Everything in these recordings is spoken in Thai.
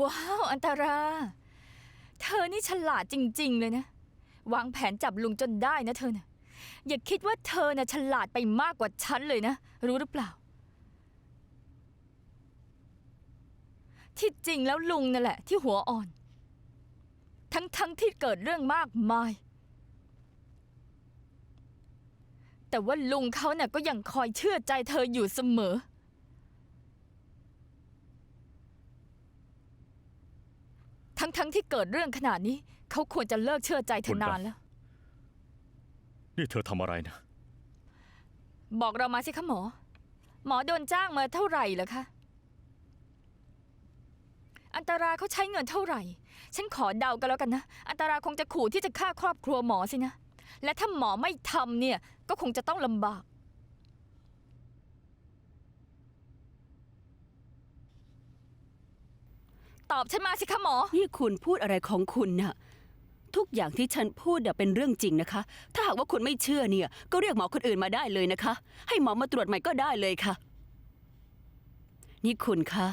ว้าว อันตรา เธอนี่ฉลาดจริง ๆ เลยนะ วางแผนจับลุงจนได้นะเธอนะอย่าคิดว่าเธอน่ะฉลาดไปมากกว่าฉันเลยนะ รู้หรือเปล่า ที่จริงแล้วลุงนั่นแหละ ที่หัวอ่อน ทั้งๆที่เกิดเรื่องมากมาย แต่ว่าลุงเขาน่ะก็ยังคอยเชื่อใจเธออยู่เสมอ ทั้งๆที่เกิดเรื่องขนาดนี้ เขาควรจะเลิกเชื่อใจเธอนานแล้ว นี่เธอทำอะไรนะ บอกเรามาสิคะหมอ หมอโดนจ้างมาเท่าไหร่เหรอคะ อันตราเขาใช้เงินเท่าไหร่ ฉันขอเดากันแล้วกันนะ อันตราคงจะขู่ที่จะฆ่าครอบครัวหมอสินะ และถ้าหมอไม่ทำเนี่ย ก็คงจะต้องลำบาก ตอบฉันมาสิคะหมอ นี่คุณพูดอะไรของคุณน่ะ ทุกอย่างที่ฉันพูดน่ะเป็นเรื่องจริงนะคะ ถ้าหากว่าคุณไม่เชื่อเนี่ย ก็เรียกหมอคนอื่นมาได้เลยนะคะ ให้หมอมาตรวจใหม่ก็ได้เลยค่ะ นี่คุณคะ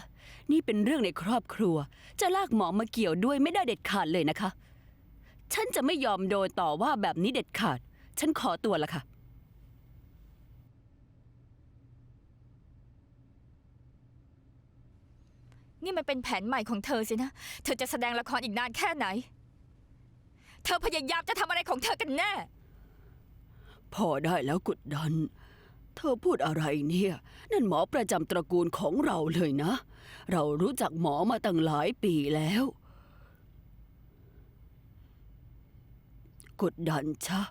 นี่เป็นเรื่องในครอบครัว จะลากหมอมาเกี่ยวด้วยไม่ได้เด็ดขาดเลยนะคะ ฉันจะไม่ยอมโดนต่อว่าแบบนี้เด็ดขาด ฉันขอตัวละค่ะ นี่มันเป็นแผนใหม่ของเธอสินะ เธอจะแสดงละครอีกนานแค่ไหน เธอพยายามจะทำอะไรของเธอกันแน่ พอได้แล้วกุดดัน เธอพูดอะไรเนี่ย นั่นหมอประจำตระกูลของเราเลยนะ เรารู้จักหมอมาตั้งหลายปีแล้ว กุดดันชะ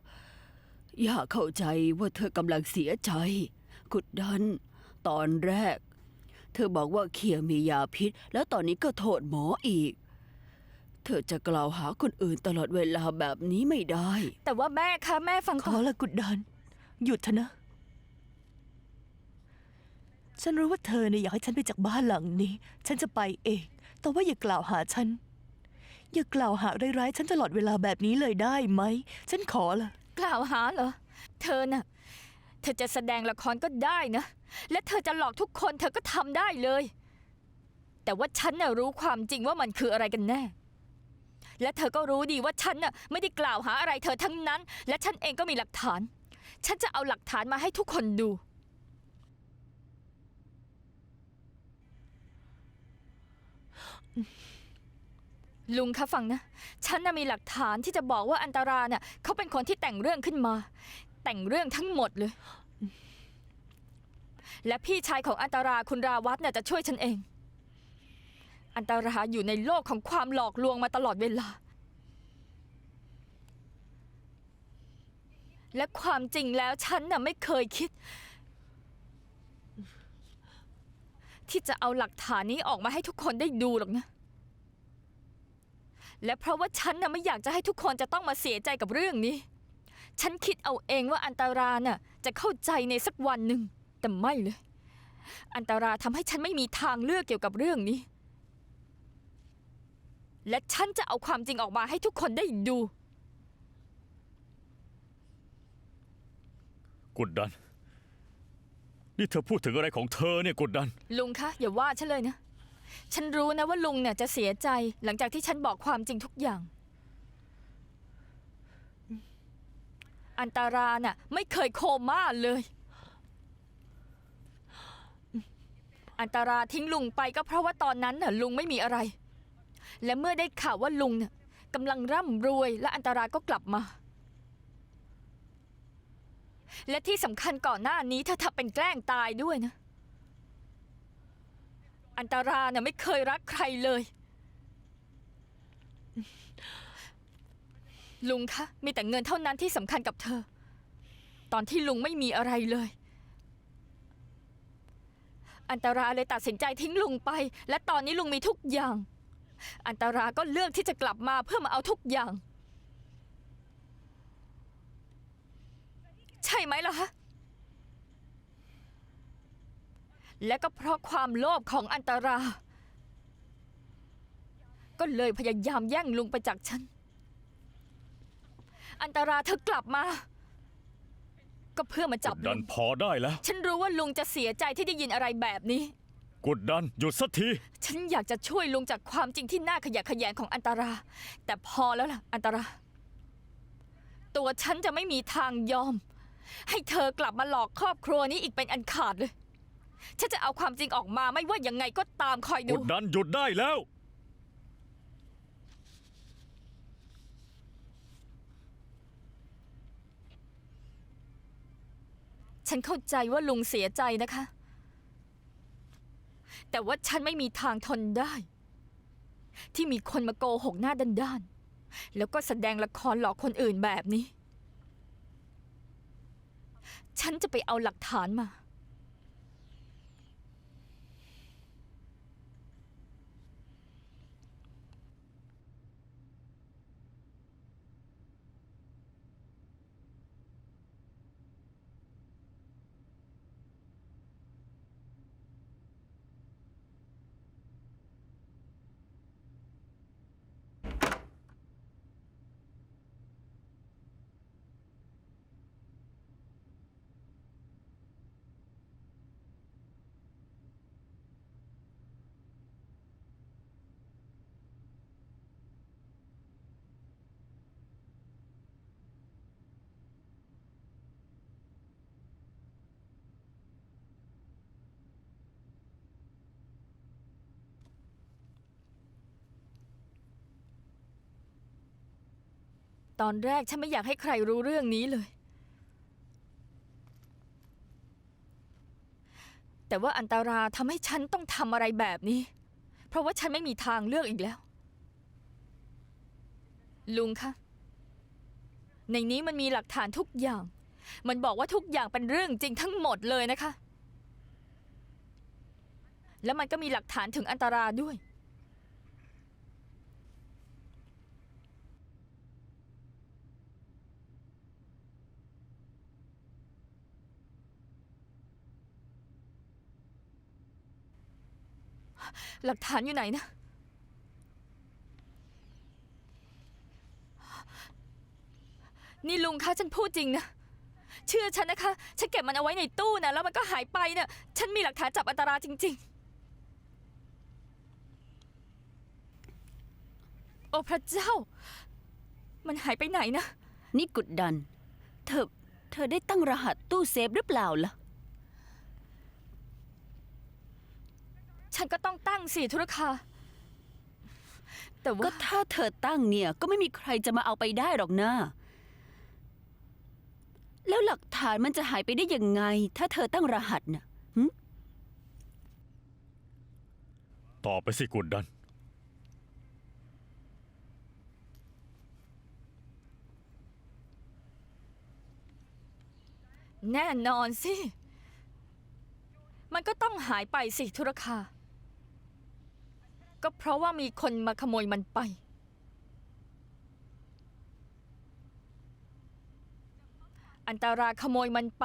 อย่าเข้าใจว่าเธอกำลังเสียใจ กุดดัน ตอนแรก เธอบอกว่าเคียมียาพิษ แล้วตอนนี้ก็โทษหมออีก เธอจะกล่าวหาคนอื่นตลอดเวลาแบบนี้ไม่ได้ แต่ว่าแม่คะแม่ฟังขก่ออนละกุดดันหยุดเถอะนะ ฉันรู้ว่าเธอเนี่ยอยากให้ฉันไปจากบ้านหลังนี้ ฉันจะไปเอง แต่ว่าอย่ากล่าวหาฉัน อย่ากล่าวหาร้ายๆฉันตลอดเวลาแบบนี้เลยได้ไหม ฉันขอละ กล่าวหาเหรอ เธอน่ะ เธอจะแสดงละครก็ได้นะ และเธอจะหลอกทุกคนเธอก็ทำได้เลย แต่ว่าฉันน่ะรู้ความจริงว่ามันคืออะไรกันแน่ และเธอก็รู้ดีว่าฉันน่ะไม่ได้กล่าวหาอะไรเธอทั้งนั้น และฉันเองก็มีหลักฐาน ฉันจะเอาหลักฐานมาให้ทุกคนดู ลุงคะฟังนะ ฉันน่ะมีหลักฐานที่จะบอกว่าอันตราเนี่ยเขาเป็นคนที่แต่งเรื่องขึ้นมา แต่งเรื่องทั้งหมดเลย และพี่ชายของอันตราคุณราวัตเนี่ยจะช่วยฉันเอง อันตราอยู่ในโลกของความหลอกลวงมาตลอดเวลา และความจริงแล้วฉันน่ะไม่เคยคิด ที่จะเอาหลักฐานนี้ออกมาให้ทุกคนได้ดูหรอกนะ และเพราะว่าฉันน่ะไม่อยากจะให้ทุกคนจะต้องมาเสียใจกับเรื่องนี้ ฉันคิดเอาเองว่าอันตราน่ะจะเข้าใจในสักวันหนึ่ง แต่ไม่เลย อันตราทำให้ฉันไม่มีทางเลือกเกี่ยวกับเรื่องนี้ และฉันจะเอาความจริงออกมาให้ทุกคนได้ดู กดดัน นี่เธอพูดถึงอะไรของเธอเนี่ยกดดัน ลุงคะ อย่าว่าฉันเลยนะ ฉันรู้นะว่าลุงเนี่ยจะเสียใจหลังจากที่ฉันบอกความจริงทุกอย่าง อันตราน่ะไม่เคยโคม่าเลย อันตราทิ้งลุงไปก็เพราะว่าตอนนั้นน่ะลุงไม่มีอะไร และเมื่อได้ข่าวว่าลุงเนี่ยกำลังร่ำรวยและอันตราก็กลับมา และที่สำคัญก่อนหน้านี้เธอทำเป็นแกล้งตายด้วยนะ อันตราเนี่ยไม่เคยรักใครเลย ลุงคะ มีแต่เงินเท่านั้นที่สำคัญกับเธอ ตอนที่ลุงไม่มีอะไรเลย อันตราเลยตัดสินใจทิ้งลุงไป และตอนนี้ลุงมีทุกอย่าง อันตราก็เลือกที่จะกลับมาเพื่อมาเอาทุกอย่าง ใช่ไหมล่ะฮะและก็เพราะความโลภของอันตรา ก็เลยพยายามแย่งลุงไปจากฉัน อันตราเธอกลับมา ก็เพื่อมาจับกดลุดันงพอได้แล้ว ฉันรู้ว่าลุงจะเสียใจที่ได้ยินอะไรแบบนี้ กดดันหยุดสักที ฉันอยากจะช่วยลุงจากความจริงที่น่าขยะแขยงของอันตรา แต่พอแล้วล่ะ อันตรา ตัวฉันจะไม่มีทางยอม ให้เธอกลับมาหลอกครอบครัวนี้อีกเป็นอันขาดเลย ฉันจะเอาความจริงออกมาไม่ว่ายังไงก็ตามคอยกดู ดดันหยุดได้แล้ว ฉันเข้าใจว่าลุงเสียใจนะคะ แต่ว่าฉันไม่มีทางทนได้ ที่มีคนมาโกหกหน้าด้านๆ แล้วก็แสดงละครหลอกคนอื่นแบบนี้ ฉันจะไปเอาหลักฐานมา ตอนแรกฉันไม่อยากให้ใครรู้เรื่องนี้เลย แต่ว่าอันตราทำให้ฉันต้องทำอะไรแบบนี้ เพราะว่าฉันไม่มีทางเลือกอีกแล้ว ลุงคะ ในนี้มันมีหลักฐานทุกอย่าง มันบอกว่าทุกอย่างเป็นเรื่องจริงทั้งหมดเลยนะคะ แล้วมันก็มีหลักฐานถึงอันตราด้วย หลักฐานอยู่ไหนนะ นี่ลุงคะฉันพูดจริงนะ เชื่อฉันนะคะ ฉันเก็บมันเอาไว้ในตู้นะแล้วมันก็หายไปเนะ่ะฉันมีหลักฐานจับอันตราจริง ๆ โอ้พระเจ้า มันหายไปไหนนะ นี่กดดัน เธอ เธอได้ตั้งรหัสตู้เซฟหรือเปล่าล่ะ ฉันก็ต้องตั้งสิธุรคาแต่ก็ว่าถ้าเธอตั้งเนี่ยก็ไม่มีใครจะมาเอาไปได้หรอกนะ แล้วหลักฐานมันจะหายไปได้ยังไง ถ้าเธอตั้งรหัสน่ะต่อไปสิกดดัน แน่นอนสิ มันก็ต้องหายไปสิธุรคา ก็เพราะว่ามีคนมาขโมยมันไป อันตราขโมยมันไป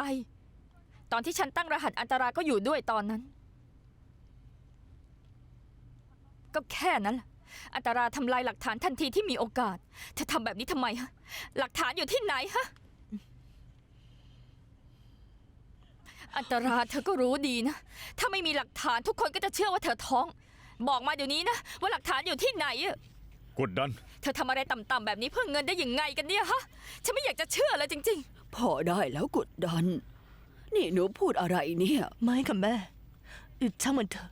ตอนที่ฉันตั้งรหัสอันตราก็อยู่ด้วยตอนนั้น ก็แค่นั้นแหละอันตราทำลายหลักฐานทันทีที่มีโอกาส เธอทำแบบนี้ทำไมฮะ หลักฐานอยู่ที่ไหนฮะ อันตราเธอก็รู้ดีนะ ถ้าไม่มีหลักฐานทุกคนก็จะเชื่อว่าเธอท้อง บอกมาเดี๋ยวนี้นะ ว่าหลักฐานอยู่ที่ไหนอะกดดัน เธอทำอะไรต่ำๆแบบนี้เพื่อเงินได้ยังไงกันเนี่ยฮะ ฉันไม่อยากจะเชื่อเลยจริง พอได้แล้วกดดัน นี่หนูพูดอะไรเนี่ย ไม่ค่ะแม่อึดช่างมันเถอะ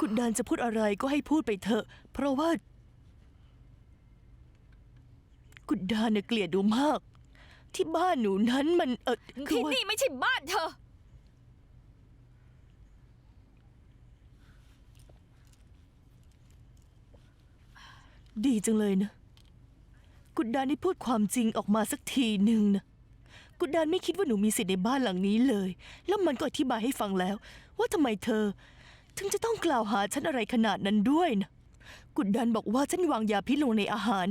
กุดดานจะพูดอะไรก็ให้พูดไปเถอะ เพราะว่ากุดดานเนี่ยเกลียดดูมาก ที่บ้านหนูนั้นมันเออๆ คือที่ว่านี่ไม่ใช่บ้านเธอ ดีจังเลยนะ กุดดานได้พูดความจริงออกมาสักทีหนึ่งนะ กุดดานไม่คิดว่าหนูมีสิทธิ์ในบ้านหลังนี้เลย แล้วมันก็อธิบายให้ฟังแล้ว ว่าทำไมเธอ ถึงจะต้องกล่าวหาฉันอะไรขนาดนั้นด้วยนะ กุดดานบอกว่าฉันวางยาพิษลงในอาหาร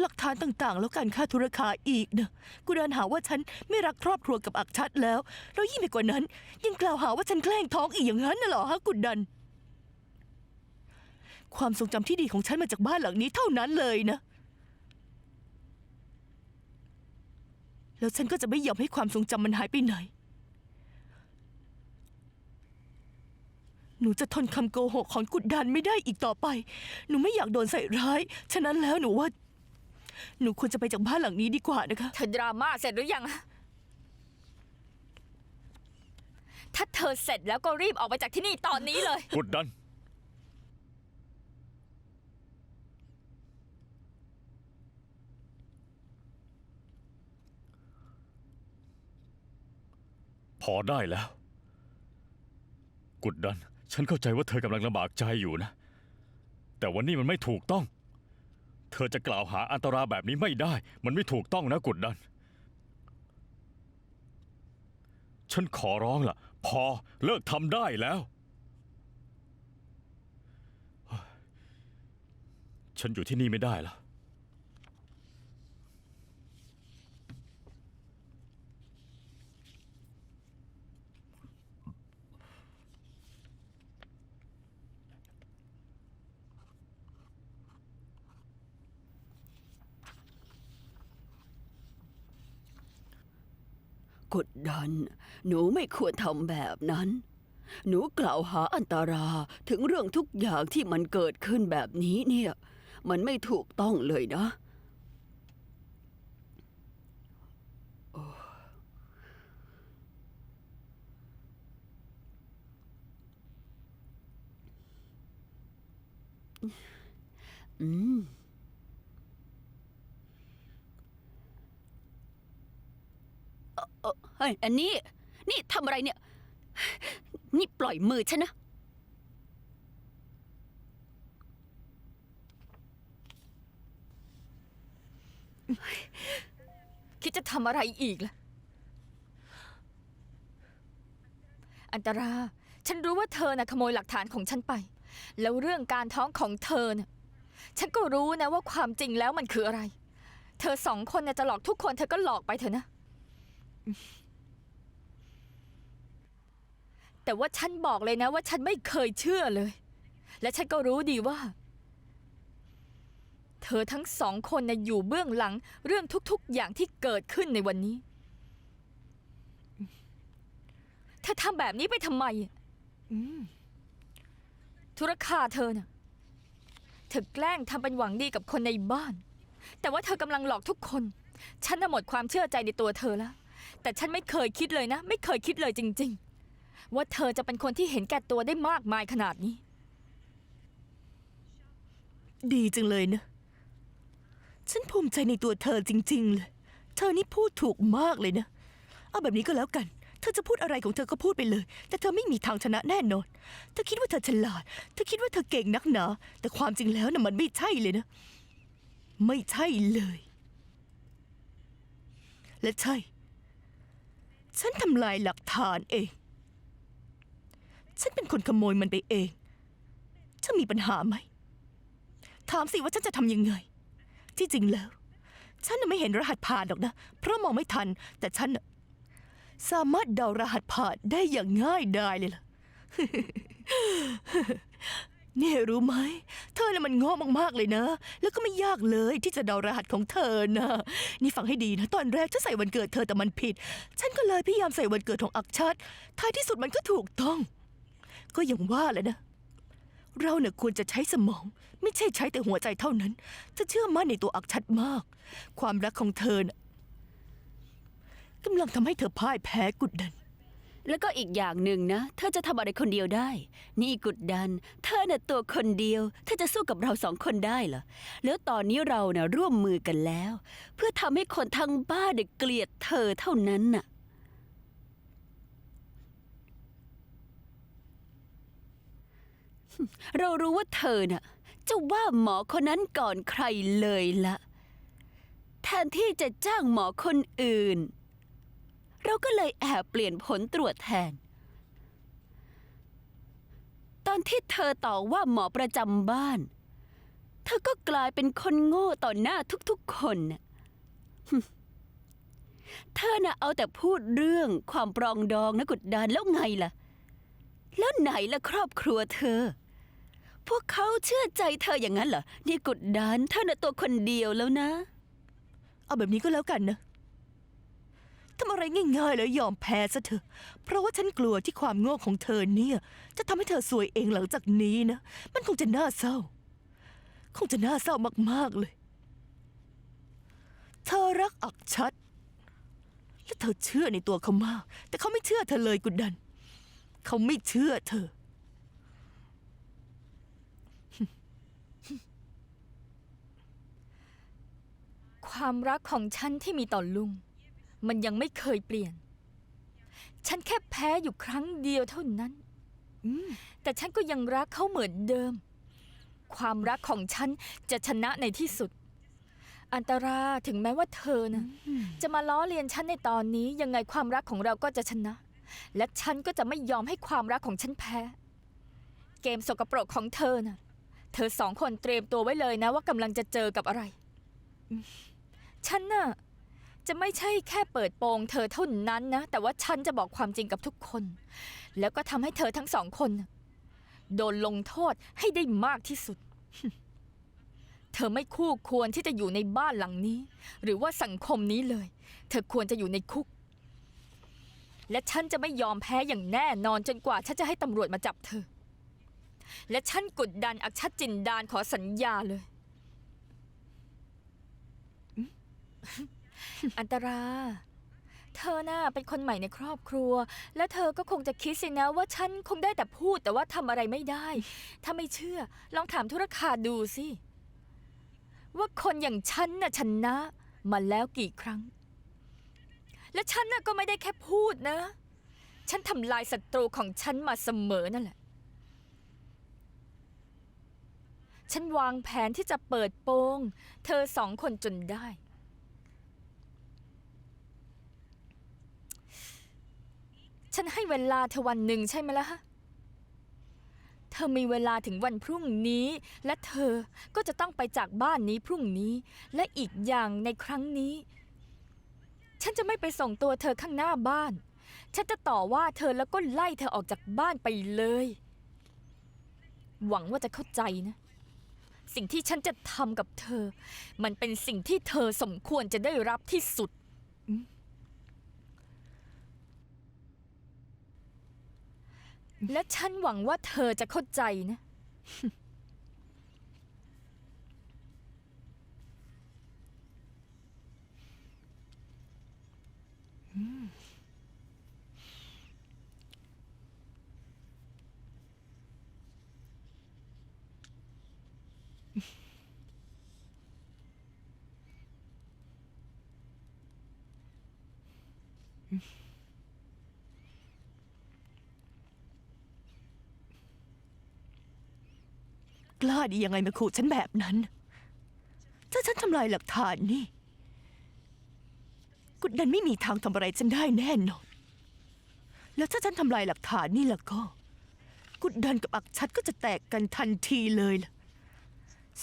หลักฐานต่างๆ แล้วการฆ่าธุรคาอีกนะ กุดานหาว่าฉันไม่รักครอบครัวกับอักชัดแล้ว แล้วยิ่งไปกว่านั้น ยังกล่าวหาว่าฉันแกล้งท้องอีกอย่างนั้นน่ะเหรอฮะกุดดัน ความทรงจำที่ดีของฉันมาจากบ้านหลังนี้เท่านั้นเลยนะ แล้วฉันก็จะไม่ยอมให้ความทรงจำมันหายไปไหน หนูจะทนคำโกหกของกุดดันไม่ได้อีกต่อไป หนูไม่อยากโดนใส่ร้าย ฉะนั้นแล้วหนูว่า หนูควรจะไปจากบ้านหลังนี้ดีกว่านะคะ เธอดราม่าเสร็จหรือยังอะถ้าเธอเสร็จแล้วก็รีบออกไปจากที่นี่ตอนนี้เลย กดดัน อได้แล้วกุดดัน ฉันเข้าใจว่าเธอกำลังลำบากใจอยู่นะ แต่วันนี้มันไม่ถูกต้อง เธอจะกล่าวหาอันตราแบบนี้ไม่ได้ มันไม่ถูกต้องนะกุดดัน ฉันขอร้องล่ะ พอเลิกทำได้แล้ว ฉันอยู่ที่นี่ไม่ได้แล้ว กัน หนูไม่ควรทำแบบนั้น หนูกล่าวหาอันตราถึงเรื่องทุกอย่างที่มันเกิดขึ้นแบบนี้เนี่ย มันไม่ถูกต้องเลยนะ อืม เฮ้ยอันนี้นี่ทำอะไรเนี่ย นี่ปล่อยมือฉันนะ คิดจะทำอะไรอีกล่ะ อันตรา ฉันรู้ว่าเธอน่ะขโมยหลักฐานของฉันไป แล้วเรื่องการท้องของเธอน่ะ ฉันก็รู้นะว่าความจริงแล้วมันคืออะไร เธอสองคนน่ะจะหลอกทุกคนเธอก็หลอกไปเถอะนะ แต่ว่าฉันบอกเลยนะว่าฉันไม่เคยเชื่อเลย และฉันก็รู้ดีว่า เธอทั้งสองคนน่ะอยู่เบื้องหลังเรื่องทุกๆ อย่างที่เกิดขึ้นในวันนี้ เธอทำแบบนี้ไปทำไมอะธุรคาเธอน่ะ เธอแกล้งทำเป็นหวังดีกับคนในบ้าน แต่ว่าเธอกำลังหลอกทุกคน ฉันน่ะหมดความเชื่อใจในตัวเธอแล้ว แต่ฉันไม่เคยคิดเลยนะ ไม่เคยคิดเลยจริง ๆ ว่าเธอจะเป็นคนที่เห็นแก่ตัวได้มากมายขนาดนี้ ดีจังเลยนะ ฉันภูมิใจในตัวเธอจริง ๆ เลย เธอนี่พูดถูกมากเลยนะ เอาแบบนี้ก็แล้วกัน เธอจะพูดอะไรของเธอก็พูดไปเลย แต่เธอไม่มีทางชนะแน่นอน เธอคิดว่าเธอฉลาด เธอคิดว่าเธอเก่งนักหนา แต่ความจริงแล้วนะ่ะมันไม่ใช่เลยนะ ไม่ใช่เลย และใช่ ฉันทำลายหลักฐานเอง ฉันเป็นคนขโมยมันไปเอง จะมีปัญหาไหม ถามสิว่าฉันจะทำยังไง ที่จริงแล้ว ฉันน่ะไม่เห็นรหัสผ่านหรอกนะ เพราะมองไม่ทัน แต่ฉันน่ะสามารถเดารหัสผ่านได้อย่างง่ายดายเลยล่ะ เนี่ยรู้ไหม เธอน่ะมันโง่มากๆเลยนะ แล้วก็ไม่ยากเลยที่จะเดารหัสของเธอนะ นี่ฟังให้ดีนะ ตอนแรกฉันใส่วันเกิดเธอแต่มันผิด ฉันก็เลยพยายามใส่วันเกิดของอักชัดท้ายที่สุดมันก็ถูกต้อง ก็อย่างว่าแหละนะ เราเนี่ยควรจะใช้สมอง ไม่ใช่ใช้แต่หัวใจเท่านั้น จะเชื่อมั่นในตัวอักชัดมาก ความรักของเธอน่ะกำลังทำให้เธอพ่ายแพ้กุดดัน แล้วก็อีกอย่างหนึ่งนะ เธอจะทำอะไรคนเดียวได้ นี่กุดดัน เธอน่ะตัวคนเดียว เธอจะสู้กับเราสองคนได้เหรอ แล้วตอนนี้เราน่ะร่วมมือกันแล้ว เพื่อทำให้คนทั้งบ้านเนี่ยเกลียดเธอเท่านั้นน่ะ เรารู้ว่าเธอน่ะจะว่าหมอคนนั้นก่อนใครเลยละแทนที่จะจ้างหมอคนอื่น เราก็เลยแอบเปลี่ยนผลตรวจแทน ตอนที่เธอต่อว่าหมอประจำบ้าน เธอก็กลายเป็นคนโง่ต่อหน้าทุกๆคนน่ะเธอน่ะเอาแต่พูดเรื่องความปรองดองนะกุดดานแล้วไงล่ะ แล้วไหนล่ะครอบครัวเธอ พวกเขาเชื่อใจเธออย่างนั้นเหรอ นี่กุดดานเธอน่ะตัวคนเดียวแล้วนะ เอาแบบนี้ก็แล้วกันนะทำอะไรง่ายๆแล้วยอมแพ้ซะเถอะ เพราะว่าฉันกลัวที่ความโง่ของเธอเนี่ย จะทำให้เธอสวยเองหลังจากนี้นะ มันคงจะน่าเศร้า คงจะน่าเศร้ามากๆเลย เธอรักอักชัด และเธอเชื่อในตัวเขามาก แต่เขาไม่เชื่อเธอเลยกุดดัน เขาไม่เชื่อเธอ ความรักของฉันที่มีต่อลุง มันยังไม่เคยเปลี่ยน ฉันแค่แพ้อยู่ครั้งเดียวเท่านั้นอืมแต่ฉันก็ยังรักเขาเหมือนเดิม ความรักของฉันจะชนะในที่สุด อันตราถึงแม้ว่าเธอนะจะมาล้อเลียนฉันในตอนนี้ยังไงความรักของเราก็จะชนะ และฉันก็จะไม่ยอมให้ความรักของฉันแพ้ เกมสกปรกของเธอนะเธอสองคนเตรียมตัวไว้เลยนะว่ากำลังจะเจอกับอะไร ฉันน่ะจะไม่ใช่แค่เปิดโปงเธอเท่านั้นนะ แต่ว่าฉันจะบอกความจริงกับทุกคน แล้วก็ทำให้เธอทั้งสองคน โดนลงโทษให้ได้มากที่สุด เธอไม่คู่ควรที่จะอยู่ในบ้านหลังนี้ หรือว่าสังคมนี้เลย เธอควรจะอยู่ในคุก และฉันจะไม่ยอมแพ้อย่างแน่นอนจนกว่าฉันจะให้ตำรวจมาจับเธอ และฉันกดดันอักชัดจินดานขอสัญญาเลย อันตรา เธอน่ะเป็นคนใหม่ในครอบครัว และเธอก็คงจะคิดสินะว่าฉันคงได้แต่พูดแต่ว่าทำอะไรไม่ได้ ถ้าไม่เชื่อ ลองถามธุรคาดูสิ ว่าคนอย่างฉันน่ะชนะมาแล้วกี่ครั้ง และฉันน่ะก็ไม่ได้แค่พูดนะ ฉันทำลายศัตรูของฉันมาเสมอนั่นแหละ ฉันวางแผนที่จะเปิดโปง เธอสองคนจนได้ ฉันให้เวลาเธอวันหนึ่งใช่ไหมล่ะฮะ เธอมีเวลาถึงวันพรุ่งนี้ และเธอก็จะต้องไปจากบ้านนี้พรุ่งนี้ และอีกอย่างในครั้งนี้ ฉันจะไม่ไปส่งตัวเธอข้างหน้าบ้าน ฉันจะต่อว่าเธอแล้วก็ไล่เธอออกจากบ้านไปเลย หวังว่าจะเข้าใจนะ สิ่งที่ฉันจะทำกับเธอ มันเป็นสิ่งที่เธอสมควรจะได้รับที่สุด และฉันหวังว่าเธอจะเข้าใจนะ กล้าดียังไงมาขู่ฉันแบบนั้น ถ้าฉันทำลายหลักฐานนี่ กุดดันไม่มีทางทำอะไรฉันได้แน่นอน แล้วถ้าฉันทำลายหลักฐานนี่แล้วก็ กุดดันกับอักชัดก็จะแตกกันทันทีเลยล่ะ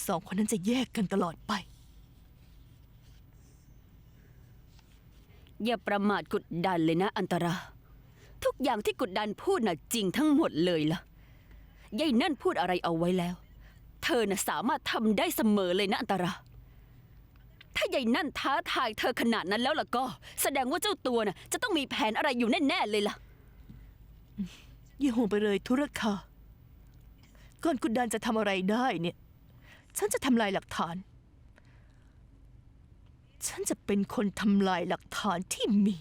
สองคนนั้นจะแยกกันตลอดไป อย่าประมาทกุดดันเลยนะ อันตรา ทุกอย่างที่กุดดันพูดน่ะจริงทั้งหมดเลยล่ะยายนั่นพูดอะไรเอาไว้แล้ว เธอน่ะสามารถทำได้เสมอเลยนะอันตรา ถ้ายายนั่นท้าทายเธอขนาดนั้นแล้วล่ะก็ แสดงว่าเจ้าตัวน่ะจะต้องมีแผนอะไรอยู่แน่ๆเลยล่ะ อย่าห่วงไปเลยธุรคาก่อนกุดดันจะทำอะไรได้เนี่ย ฉันจะทำลายหลักฐาน ฉันจะเป็นคนทำลายหลักฐานที่มี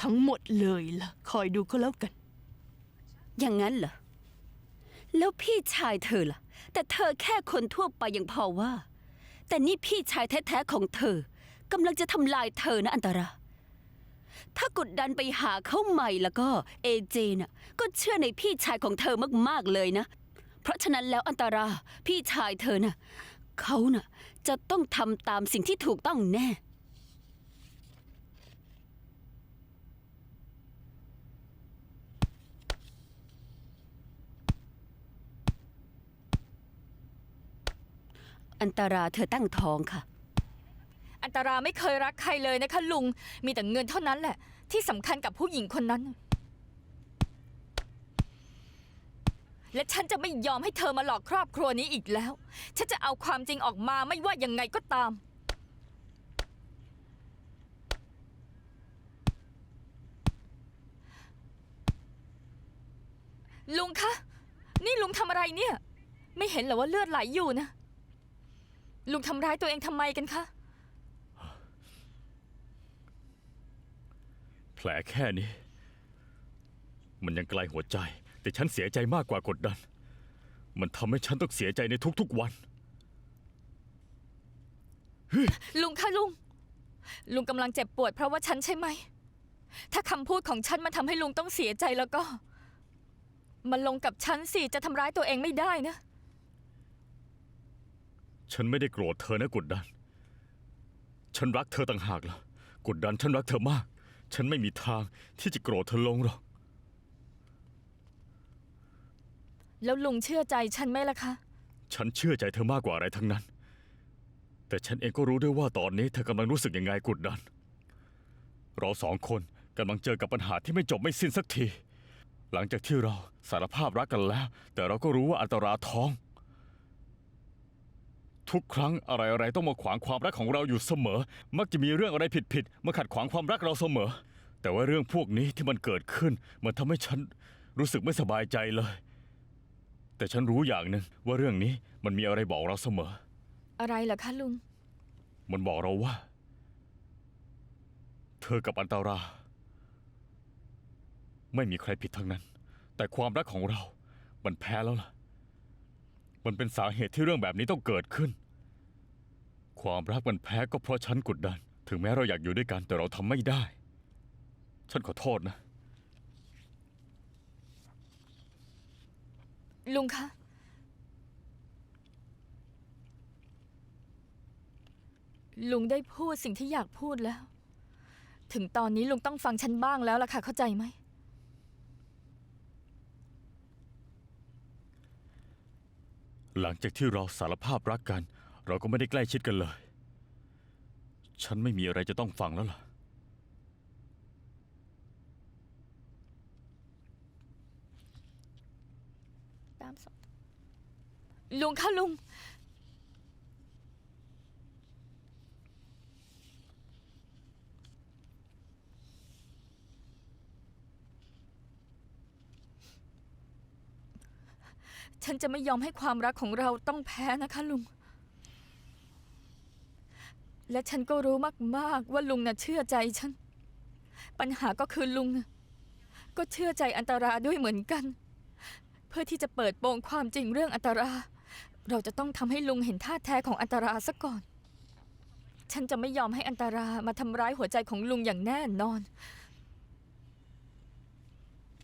ทั้งหมดเลยล่ะ คอยดูก็แล้วกัน อย่างนั้นเหรอ แล้วพี่ชายเธอล่ะ แต่เธอแค่คนทั่วไปยังพอว่า แต่นี่พี่ชายแท้ๆของเธอกำลังจะทำลายเธอนะอันตรา ถ้ากดดันไปหาเขาใหม่แล้วก็เอเจน่ะก็เชื่อในพี่ชายของเธอมากๆเลยนะ เพราะฉะนั้นแล้วอันตราพี่ชายเธอน่ะเขาน่ะจะต้องทำตามสิ่งที่ถูกต้องแน่ อันตราเธอตั้งท้องค่ะ อันตราไม่เคยรักใครเลยนะคะลุง มีแต่เงินเท่านั้นแหละ ที่สำคัญกับผู้หญิงคนนั้น และฉันจะไม่ยอมให้เธอมาหลอกครอบครัวนี้อีกแล้ว ฉันจะเอาความจริงออกมาไม่ว่ายังไงก็ตาม ลุงคะ นี่ลุงทำอะไรเนี่ย ไม่เห็นเหรอว่าเลือดไหลอยู่นะ ลุงทำร้ายตัวเองทำไมกันคะ แผลแค่นี้ มันยังไกลหัวใจ แต่ฉันเสียใจมากกว่ากดดัน มันทำให้ฉันต้องเสียใจในทุกๆวัน ลุงคะลุง ลุงกำลังเจ็บปวดเพราะว่าฉันใช่ไหม ถ้าคำพูดของฉันมันทำให้ลุงต้องเสียใจแล้วก็ มันลงกับฉันสิจะทำร้ายตัวเองไม่ได้นะ ฉันไม่ได้โกรธเธอนะกดดัน ฉันรักเธอต่างหากล่ะกดดันฉันรักเธอมาก ฉันไม่มีทางที่จะโกรธเธอลงหรอก แล้วลุงเชื่อใจฉันไหมล่ะคะ ฉันเชื่อใจเธอมากกว่าอะไรทั้งนั้น แต่ฉันเองก็รู้ด้วยว่าตอนนี้เธอกำลังรู้สึกยังไงกดดัน เราสองคนกำลังเจอกับปัญหาที่ไม่จบไม่สิ้นสักที หลังจากที่เราสารภาพรักกันแล้ว แต่เราก็รู้ว่าอันตราท้อง ทุกครั้งอะไรๆต้องมาขวางความรักของเราอยู่เสมอ มักจะมีเรื่องอะไรผิดๆมาขัดขวางความรักเราเสมอ แต่ว่าเรื่องพวกนี้ที่มันเกิดขึ้น มันทำให้ฉันรู้สึกไม่สบายใจเลย แต่ฉันรู้อย่างหนึ่งว่าเรื่องนี้มันมีอะไรบอกเราเสมอ อะไรล่ะคะลุง มันบอกเราว่า เธอกับอันตรา ไม่มีใครผิดทั้งนั้น แต่ความรักของเรา มันแพ้แล้วล่ะ มันเป็นสาเหตุที่เรื่องแบบนี้ต้องเกิดขึ้น ความรักมันแพ้ก็เพราะฉันกดดัน ถึงแม้เราอยากอยู่ด้วยกันแต่เราทำไม่ได้ ฉันขอโทษนะ ลุงคะ ลุงได้พูดสิ่งที่อยากพูดแล้ว ถึงตอนนี้ลุงต้องฟังฉันบ้างแล้วล่ะค่ะ เข้าใจไหม หลังจากที่เราสารภาพรักกัน เราก็ไม่ได้ใกล้ชิดกันเลย ฉันไม่มีอะไรจะต้องฟังแล้วล่ะ ตามสองลุงคะลุง ฉันจะไม่ยอมให้ความรักของเราต้องแพ้นะคะลุง และฉันก็รู้มากๆว่าลุงน่ะเชื่อใจฉัน ปัญหาก็คือลุงน่ะก็เชื่อใจอันตราด้วยเหมือนกัน เพื่อที่จะเปิดโปงความจริงเรื่องอันตรา เราจะต้องทำให้ลุงเห็นท่าแท้ของอันตราซะก่อน ฉันจะไม่ยอมให้อันตรามาทำร้ายหัวใจของลุงอย่างแน่นอน